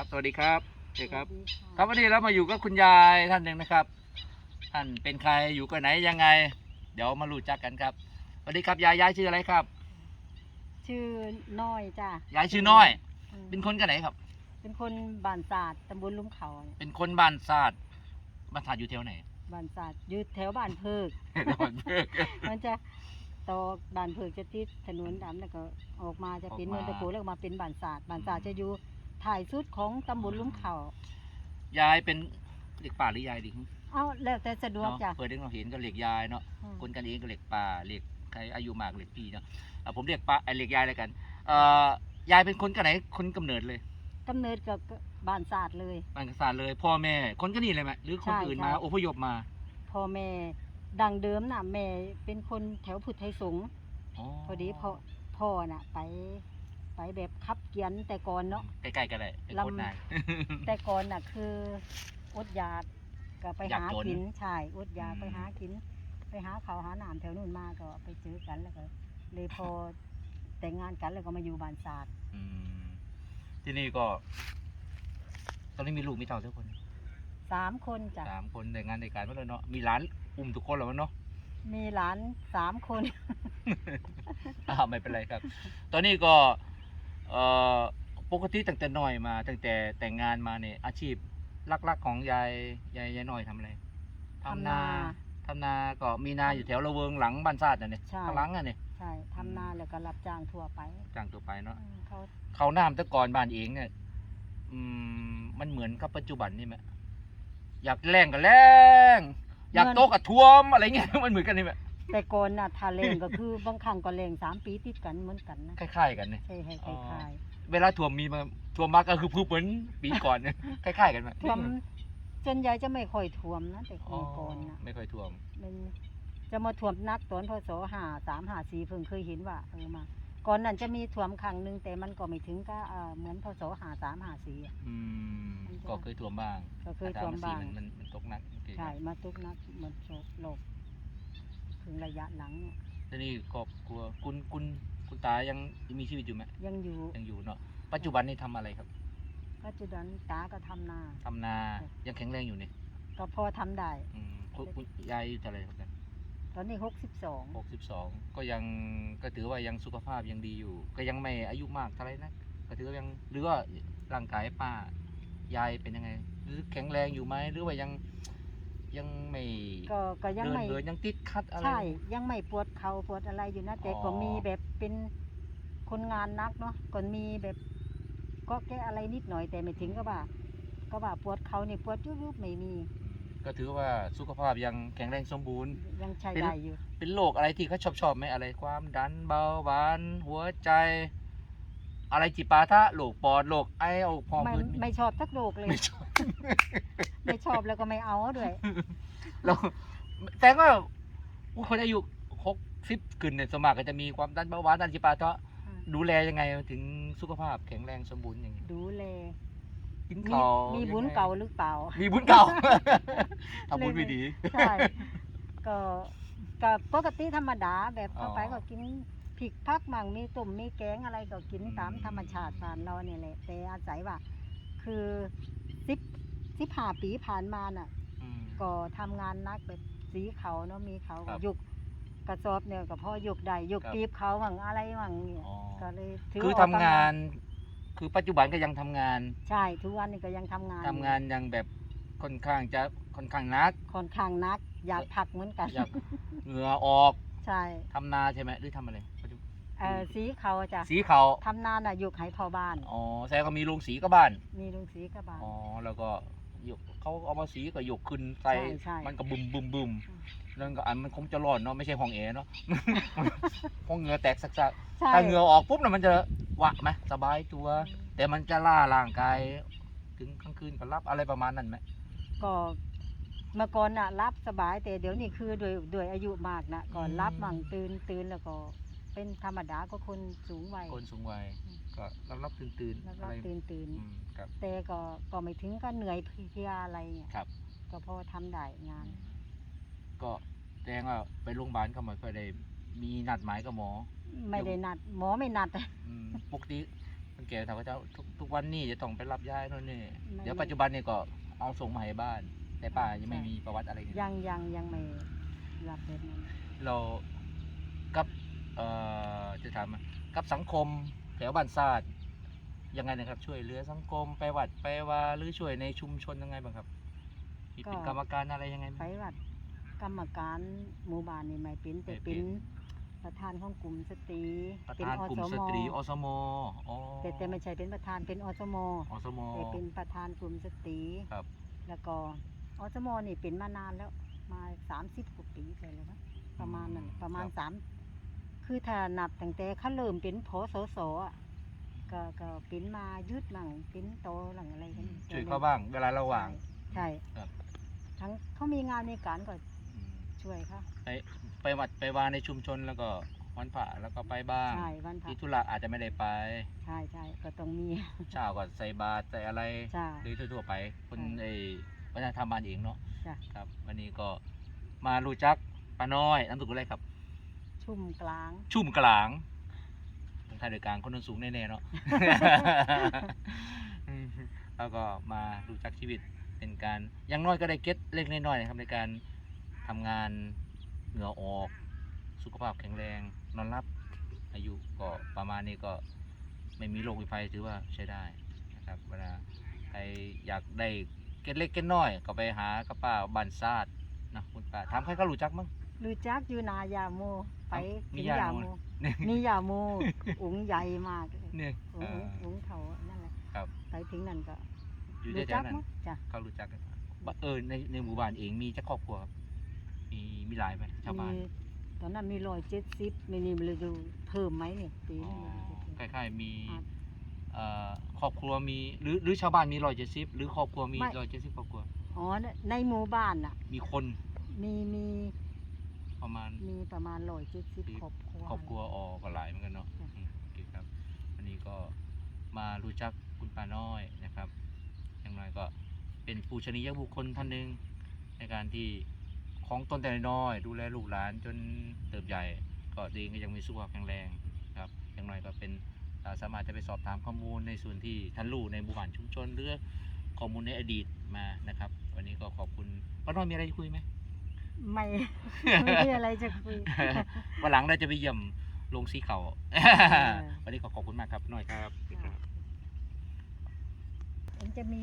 ครับ สวัสดีครับโอเคครับสวัสดีะครับวันนี้เรามาอยู่กับคุณยายท่านหนึ่งนะครับ ท่านเป็นใครอยู่กับไหนยังไง เดี๋ยวมารู้จักกันครับสวัสดีครับยายยายชื่ออะไรครับ ชื่อน้อยจ้ะยายชื่อน้อยอืมเป็นคนกันไหนครับ เป็นคนบ้านศาสตร์ตำบลลุ่มเขาเนี่ยเป็นคนบ้านศาสตร์บ้านศาสตร์อยู่แถวไหน บ้านศาสตร์อยู่แถวบ้านเพิกบ้านเพิกมันจะต่อบ้านเพิกจะติดถนนดำแล้วก็ออกมาจะเป็นออกมา เมืองตะโกแล้วก็มาเป็นบ้านศาสตร์บ้านศาสตร์จะอยู่ ถ่ายสุดของตำบลลุ่มเขายายเป็นเหล็กป่าหรือยายดิเอ้าแล้วแต่สะดวกเนาะจ้ะ เปิดเรื่องเราเห็นก็เหล็กยายเนาะอืม คนกันเองก็เหล็กป่าเหล็กใครอายุมากเหล็กพี่เนาะอะผมเรียกป้าไอ้เหล็กยายเลยกันเอ่อยายเป็นคนกันไหนคนกำเนิดเลยกำเนิดกับบ้านศาสตร์เลยบ้านกษัตริย์เลย พ่อแม่คนก็นี่เลยไหมหรือคนใช่อื่นใช่มาอพยพมาพ่อแม่ดังเดิมน่ะแม่เป็นคนแถวผุดไทยสงฆ์พอดีพ่อพ่อน่ะ ไป ไปแบบขับเกียนแต่ก่อนเนาะ ใกล้ๆกันเลยเป็นลำคนนายแต่ก่อนน่ะคืออดอยากก็ไปอยากหาจนกินใช่อดอยากอืม ไปหากิน ไปหาเขาวหาหนามแถวนู่นมาก็ไปเจอกันแล้วก็เลยพอแต่งงานกันแล้วก็มาอยู่บ้านศาสตร์อืมที่นี่ก็ ตอนนี้มีลูกมีเต่าทุกคนสามคนจ้ะสามคนแต่งงานในการมาเลยเนาะมีหลานอุ้มทุกคนแล้วมั้งเนาะ มีหลานสามคนอ้าวไม่เป็นไรครับ ตอนนี้ก็ เอ่อปกติตั้งแต่น้อยมา ตั้งแต่แต่งงานมาเนี่ยอาชีพหลักๆของยายยายยายน้อยทำอะไรทำนาทำนาก็มีนาอยู่แถวระเวิงหลังบ้านซาดน่ะเนี่ยใช่ ข้างหลังอะเนี่ยใช่ทำนาแล้วก็รับจ้างทั่วไปจ้างตัวไปเนาะอืมเขาเขาน้ำแต่ก่อนบ้านเองเนี่ยอืมมันเหมือนกับปัจจุบันนี่ไหมอยากแรงก็แรงอยากโตกับท่วมอะไรเงี้ย มันเหมือนกันนี่ไหม แต่ก่อนน่ะทาเลงก็คือบางครั้งก็เลงสามปีติดกันเหมือนกันนะคล้าย ๆ กันเนี่ยใช่ให้คอ๋อล้ายเวลาท่วมมีมาท่วมมาก็คือพูเหมือนปีก่อนเนี่ยคล้ายๆกันไหมๆท่วมจนใหญ่จะไม่ค่อยท่วมนะแต่อ๋อก่อนน่ะไม่ค่อยท่วม มันจะมาถ่วมนักตอนพศห้าสามห้าสี่เพิ่งเคยเห็นว่าเออมา ก่อนนั้นจะมีถ่วมครั้งหนึ่งแต่มันก็ไม่ถึงก็เอ่อเหมือนพศห้าสามห้าสี่อืมมันจะก็เคยท่วมบ้างก็เคยถ่วมบ้างอากศมันมันตกหนักโอเคใช่มาตุกนักเหมือนโศกโลก ถึงระยะหลังเนี่ยแล้วนี่ครอบครัวคุณคุณคุณตายังมีชีวิตอยู่ไหมยังอยู่ยังอยู่เนาะปัจจุบันนี่ทำอะไรครับปัจจุบันตาก็ทำนา ทำนายังแข็งแรงอยู่เนี่ยก็พอทำได้ อืมคุณคุณยายอายุเท่าไหรครับเนี่ยตอนนี้หกสิบสองหกสิบสองก็ยังก็ถือว่ายังสุขภาพยังดีอยู่ ก็ยังไม่อายุมากเท่าไหรนะก็ถือว่ายังหรือว่าร่างกายป้ายายเป็นยังไงหรือแข็งแรงอยู่ไหมหรือว่ายัง ยังไม่ก็ก็ยังเดินไม่ เหินยังติดคัดอะไร ใช่ยังไม่ปวดเข่าปวดอะไรอยู่นะแต่อ๋อ ก็มีแบบเป็นคนงานนักเนาะก็มีแบบก็แก้อะไรนิดหน่อยแต่ไม่ถึงก็ว่าก็ว่าปวดเขานี่ปวดยุบๆไม่มีก็ถือว่าสุขภาพยังแข็งแรงสมบูรณ์ ยังใช้เป็น ได้อยู่ เป็นโรคอะไรที่เขาชอบชอบไหมอะไรความดันเบาหวาน หัวใจ อะไรจิปาทะโรคปอดโรคไอเอาพองไม่พื้นไม่ชอบทักโลกเลย ไม่ชอบ ไม่ชอบแล้วก็ไม่เอาด้วยแล้วแต่ก็ผู้คนอายุหกสิบขึ้นเนี่ยสวนมัครก็จะมีความดันเบาหวานดันจิปาทะดูแลยังไงถึงสุขภาพแข็งแรงสมบูรณ์อย่างนี้ดูแลกินมีข้าวมีบุญยังไงเก่าหรือเปล่า มีบุญเก่า ทำบุญไม่ดี ใช่ ก็ก็ปกติธรรมดาแบบอ๋อเข้าไปก็กิน ผิกพักมั่งมีตุ่มมีแกงอะไรก็กินอืมตามธรรมชาติบ้านเราเนี่ยแหละแต่อาศัยว่า คือสิบสิบห้าปีผ่านมาน่ะ อืม ก็ทำงานนักแบบสีเขาเนาะมีเขาครัก็บยุกกระสอบเนี่ยก็พอยุกได้ยุกครับ ปีบเขามั่งอะไรมั่งเนี่ยอ๋อก็เลยคือว่าทำกำลังาน คือปัจจุบันก็ยังทำงานใช่ทุกวันนี้ก็ยังทำงานทำงานยังแบบค่อนข้างจะค่อนข้างหนัก ค่อนข้างนัก อยากพักเหมือนกัน อยาก เหงื่อออกใช่ทำนาใช่ไหมหรือทำอะไรปัจจุบัน เออสีเขาจ้ะสีเขาทำนานอะยุกให้พ่อบ้าน อ๋อแสดงว่ามีโรงสีก็บ้าน มีลุงสีกับบ้าน อ๋อแล้วก็ยกเขาเอามาสีก็ยกขึ้นใส่ใช่ใช่ มันก็บึมบึมบึมอืมนั่นก็อันมันคงจะร้อนเนาะไม่ใช่ห้องแอร์เนาะห้องเหงื่อแตกสักสักใช่ถ้าเหงื่อออกปุ๊บน่ะมันจะวะไหมสบายตัว แต่มันจะล่าร่างกาย ถึงกลางคืนก็รับอะไรประมาณนั้นไหมก็เมื่อก่อนน่ะรับสบายแต่เดี๋ยวนี้คือโดยโดยอายุมากนะก่อนรับมั่งตื่นตื่นแล้วก็ เป็นธรรมดาก็คนสูงวัย คนสูงวัยก็รับรับตื่นตื่นรับอะรับไรตื่นตื่นอืมครับแต่ก็ก็ไม่ถึงก็เหนื่อยเพลียอะไรเงี้ยครับ ก็พอทำได้งาน ก็แจ้งว่าไปโรงพยาบาลก็ไม่ค่อยได้มีนัดหมายกับหมอ ไม่ได้นัด หมอไม่นัดอืมปกติคนแก่เขาก็จะทุกทุกวันนี้จะต้องไปรับยายโน่นนี่ไม่เดี๋ยวไม่ปัจจุบันเนี่ยก็เอาส่งมาให้บ้าน แต่ป้ายังไม่ใช่มีประวัติอะไรเลยยังยังยังไม่รับแบบนั้นเรากับเอ่อ จะถามว่ากับสังคมแถวบ้านซาดยังไงนะครับ ช่วยเหลือสังคมไปวัดไปว่าหรือช่วยในชุมชนยังไงบ้างครับมีเป็นกรรมการอะไรยังไงไหมไปวัดกรรมการหมู่บ้านนี่ไม่เป็นแต่ไม่เป็เป็นนประธานของกลุ่มสตรีประเป็นธานอกลุ่มสสมตรีอสมอ๋อแต่แต่ไม่ใช่เป็นประธานเป็นอสมอสมแต่เป็นประธานกลุ่มสตรีครับ แล้วก็อสมนี่เป็นมานานแล้วมาสามสิบกว่าปีไปแล้วนะประมาณนั้นประมาณครับสาม คือถ้านับตั้งแต่เขาเริ่มเป็นพสสอะก็ก็เป็นมายืดหลังเป็นโตหลังอะไรกันช่วยเขาบ้าง เวลาเราว่าง ใช่ครับ ทั้งเขามีงานมีการก็อืมช่วยเขาไปไปวัดไปวาในชุมชนแล้วก็วันพระแล้วก็ไปบ้างใช่วันพระที่ธุระอาจจะไม่ได้ไป ใช่ใช่ก็ต้องมี เช้าก็ใส่บาตรใส่อะไรใช่โดยทั่วๆไป คนใช่ไอ้วัฒนธรรมบ้านเองเนาะจ้ะ ครับ วันนี้ก็มารู้จักป้าน้อยน้ำตุกอะไรครับ ชุ่มกลาง ชุ่มกลางทางไทยโดยกลางคนโนนสูงแน่ๆเนาะอืมแล้วก็มารู้จักชีวิตเป็นการอยังน้อยก็ได้เก็ตเล็กน้อยๆนะครับในการทำงานเหงื่อออก สุขภาพแข็งแรงนอนรับ อายุก็ประมาณนี้ก็ไม่มีโรคมีภัยถือว่าใช้ได้นะครับเวลาใครอยากได้เก็ตเล็กเก็ตน้อย ก็ไปหากระป้าบันซาดนะคุณป้าถามใครก็รู้จักมั้ง รู้จักอยู่นายาโมไปมีถึงยายาโมโมเนี่ยมียาโมอุ๋งใหญ่มากเลยเนี่ยอุ๋เอ่งออุ๋งเขานั่นแหละครับไปถึงนั่นก็อยู่รู้แถจัวกๆนั้นมั้งจ้ะเขารู้จักกันบเออในในหมู่บ้านเองมีจักครอบครัวครับมีมีหลายไหมชาวบ้านมีตอนนั้นมีร้อยเจ็ดสิบไม่นี่มันเลยดูเพิ่มไหมเนี่ยปีอ๋อนี้มันเลยคล้ายๆมีครับเอ่อครอบครัวมีหรือหรือชาวบ้านมีร้อยเจ็ดสิบหรือครอบครัวมีร้อยเจ็ดสิบครอบครัวอ๋อในหมู่บ้านน่ะ มีคนมีมี ประมาณมีประมาณร้อยเจ็ดสิบปีครอบครัวครอบครัวออกก็หลายเหมือนกันเนาะจ้ะอืมโอเคครับ วันนี้ก็มารู้จักคุณป้าน้อยนะครับ อย่างน้อยก็เป็นปูชนียบุคคลท่านหนึ่งในการที่ของตนแต่น้อยๆดูแลลูกหลานจนเติบใหญ่ก็ดีก็ยังมีสุขภาพแข็งแรงครับ อย่างน้อยก็เป็นอ่าสามารถจะไปสอบถามข้อมูลในส่วนที่ท่านรู้ในหมู่บ้านชุมชนหรือข้อมูลในอดีตมานะครับ วันนี้ก็ขอบคุณป้าน้อยมีอะไรจะคุยไหม ไม่ไม่มีอะไรจะคุย วันหลังเราจะไปเยี่ยมโรงสีเขาวันนี้ก็ขอบคุณมากครับน้อยครับ มันจะมี